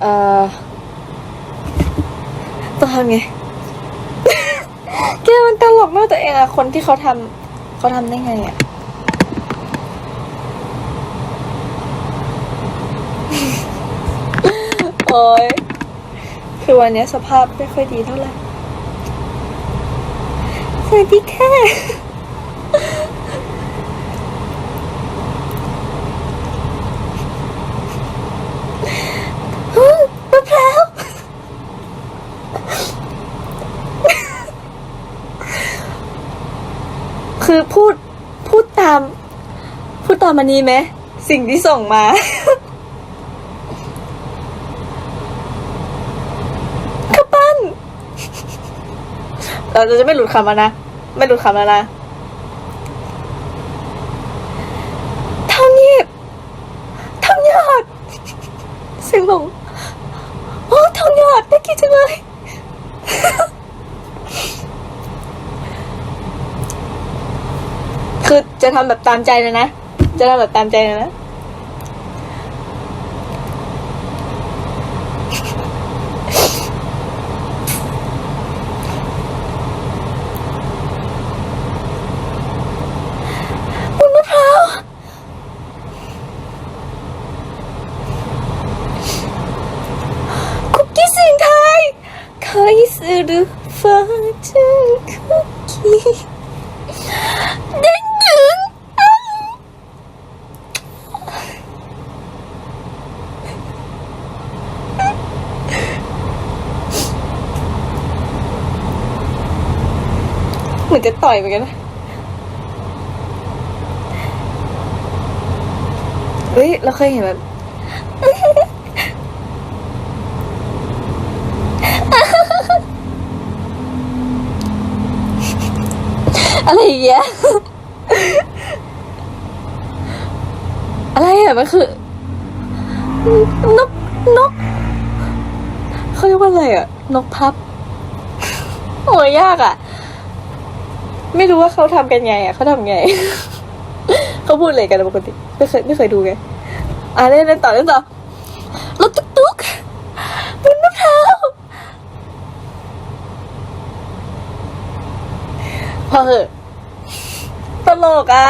เอ่อต้องทำไงแกมันตลกมากตัวเองอะคนที่เขาทำเขาทำได้ไงอะโอ้ยคือวันนี้สภาพไม่ค่อยดีเท่าไหร่ สวัสดีค่ะ มะพร้าว คือพูดพูดตาม พูดตามมันนี้ไหมสิ่งที่ส่งมา ข้าวปั้น เราจะไม่หลุดคำแล้วนะ ไม่หลุดคำแล้วนะทองหยิบทองหยอดเสียงหลงโอ้ทองหยอดได้กินจังเลย คือจะทำแบบตามใจเลยนะ จะทำแบบตามใจเลยนะบุญมะพร้าวคุกกี้เสียงไทยใครซื้อฟ้าถึงคุกกี้เด้งดึงอ้าว เหมือนจะต่อยเหมือนกันเฮ้ย เราเคยเห็นแบบอะไรอย่างเงี้ย อะไรอะมันคือ นก นก เขาเรียกว่าอะไรอะ นกพับ โอ้ยยากอะ ไม่รู้ว่าเขาทำกันไงอะเขาทำไง เขาพูดอะไรกันปกติไม่เคยไม่เคยดูไงอะเล่นเล่นต่อเล่นต่อรถตุ๊กตุ๊กบนมะพร้าวพอเหอะตลกอะ